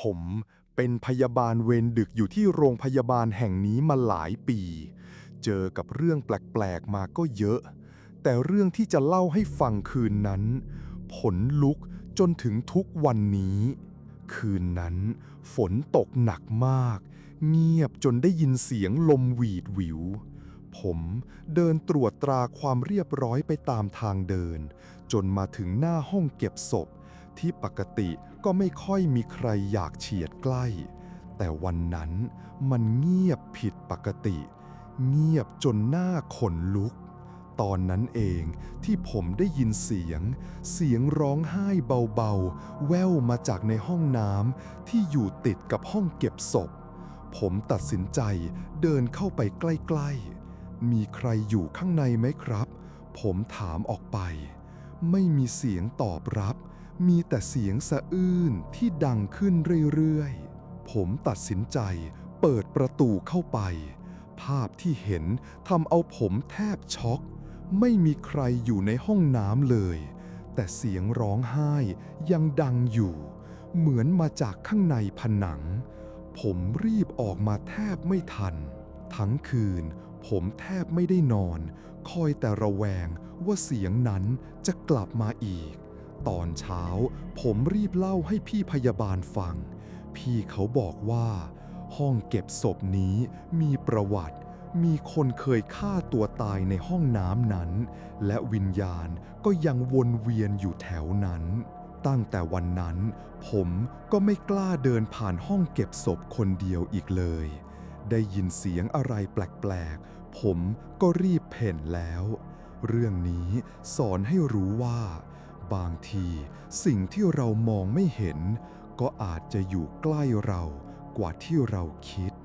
ผมเป็นพยาบาลเวรดึกอยู่ที่โรงพยาบาลแห่งนี้มาหลายปี เจอกับเรื่องแปลกๆมาก็เยอะ แต่เรื่องที่จะเล่าให้ฟังคืนนั้น ผลลุกจนถึงทุกวันนี้ คืนนั้น ฝนตกหนักมาก เงียบจนได้ยินเสียงลมหวีดหวิว ผมเดินตรวจตราความเรียบร้อยไปตามทางเดิน จนมาถึงหน้าห้องเก็บศพ ที่ปกติก็ไม่ค่อยมีใครอยากเฉียดใกล้ แต่วันนั้นมันเงียบผิดปกติ เงียบจนหน้าขนลุก ตอนนั้นเองที่ผมได้ยินเสียง เสียงร้องไห้เบาๆ แว่วมาจากในห้องน้ำที่อยู่ติดกับห้องเก็บศพ ผมตัดสินใจเดินเข้าไปใกล้ๆ มีใครอยู่ข้างในไหมครับ ผมถามออกไป ไม่มีเสียงตอบรับ มีแต่เสียงสะอื้นที่ดังขึ้นเรื่อยๆ ผมตัดสินใจเปิดประตูเข้าไป ภาพที่เห็นทำเอาผมแทบช็อก ไม่มีใครอยู่ในห้องน้ำเลย แต่เสียงร้องไห้ยังดังอยู่ เหมือนมาจากข้างในผนัง ผมรีบออกมาแทบไม่ทัน ทั้งคืน ผมแทบไม่ได้นอน คอยแต่ระแวงว่าเสียงนั้นจะกลับมาอีก ตอนเช้าผมรีบเล่าให้พี่พยาบาลฟัง พี่เขาบอกว่า ห้องเก็บศพนี้มีประวัติ มีคนเคยฆ่าตัวตายในห้องน้ำนั้น และวิญญาณก็ยังวนเวียนอยู่แถวนั้นตั้งแต่วันนั้น ผมก็ไม่กล้าเดินผ่านห้องเก็บศพคนเดียวอีกเลย ได้ยินเสียงอะไรแปลกๆ ผมก็รีบเพ่นแล้ว เรื่องนี้สอนให้รู้ว่า บางทีสิ่งที่เรามองไม่เห็น ก็อาจจะอยู่ใกล้เรากว่าที่เราคิด